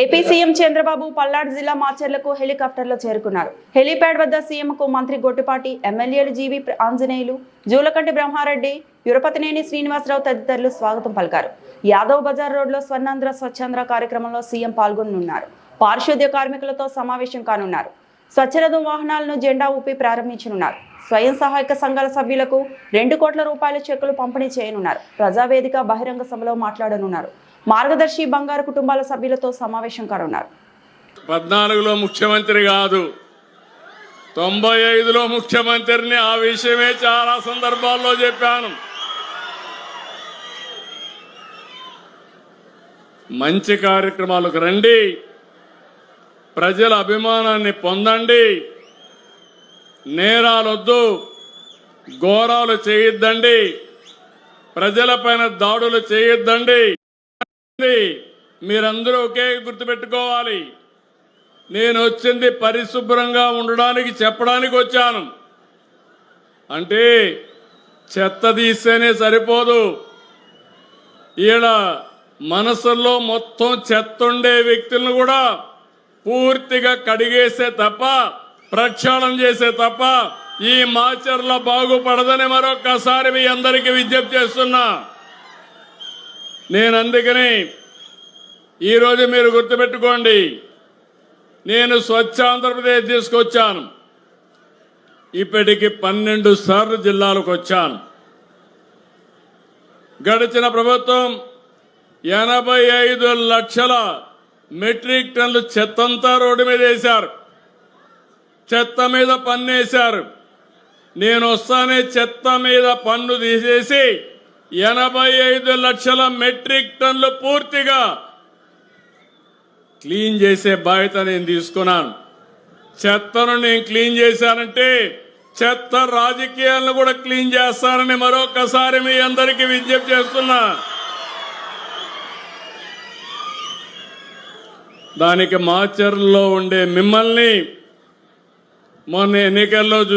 AP CM Chandrababu Palnadu జిల్లా మాచర్లకు హెలికాప్టర్లో చేరుకున్నారు. హెలీప్యాడ్ వద్ద సీఎంకు మంత్రి గొట్టిపాటి ఎమ్మెల్యేలు జీవి ఆంజనేయులు జూలకంటి బ్రహ్మారెడ్డి యురపతినేని శ్రీనివాసరావు తదితరులు స్వాగతం పలికారు. యాదవ్ బజార్ రోడ్లో స్వర్ణాంధ్ర స్వచ్ఛాంధ్ర కార్యక్రమంలో సీఎం పాల్గొనున్నారు. పారిశుద్ధ్య కార్మికులతో సమావేశం కానున్నారు. స్వచ్ఛరథం వాహనాలను జెండా ఊపి ప్రారంభించనున్నారు. స్వయం సహాయక సంఘాల సభ్యులకు రెండు కోట్ల రూపాయల చెక్కులు పంపిణీ చేయనున్నారు. ప్రజావేదిక బహిరంగ సభలో మాట్లాడనున్నారు. మార్గదర్శి బంగారు కుటుంబాల సభ్యులతో సమావేశం కానున్నారు. పద్నాలుగులో ముఖ్యమంత్రి కాదు తొంభై ఐదులో ముఖ్యమంత్రిని ఆ విషయమే చాలా సందర్భాల్లో చెప్పాను. మంచి కార్యక్రమాలకు రండి ప్రజల అభిమానాన్ని పొందండి నేరాలొద్దు ఘోరాలు చేయొద్దండి ప్రజలపైన దాడులు చేయొద్దండి. మీరందరూ ఒకే గుర్తుపెట్టుకోవాలి. నేను వచ్చింది పరిశుభ్రంగా ఉండడానికి చెప్పడానికి వచ్చాను. అంటే చెత్త తీస్తేనే సరిపోదు. ఈడ మనసుల్లో మొత్తం చెత్త ఉండే వ్యక్తులను కూడా పూర్తిగా కడిగేసే తప్ప ప్రక్షాళన చేసే తప్ప ఈ మాచర్ల బాగుపడదని మరొక్కసారి మీ అందరికీ విజ్ఞప్తి చేస్తున్నా. నేను అందుకని ఈరోజు మీరు గుర్తుపెట్టుకోండి. నేను స్వచ్ఛ ఆంధ్రప్రదేశ్ తీసుకొచ్చాను. ఇప్పటికి పన్నెండు సార్లు జిల్లాలకు వచ్చాను. గడిచిన ప్రభుత్వం ఎనభై ఐదు లక్షల మెట్రిక్ టన్నులు చెత్తంతా రోడ్డు మీద వేశారు. చెత్త మీద పన్ను వేశారు. నేను వస్తానే చెత్త మీద పన్ను తీసేసి ఎనభై ఐదు లక్షల మెట్రిక్ టన్నులు పూర్తిగా క్లీన్ చేసే బాధ్యత నేను తీసుకున్నాను. చెత్తను నేను క్లీన్ చేశానంటే చెత్త రాజకీయాలను కూడా క్లీన్ చేస్తానని మరొకసారి మీ అందరికీ విజ్ఞప్తి చేస్తున్నా. దానికి మాచర్లో ఉండే మిమ్మల్ని మొన్న ఎన్నికల్లో చూసి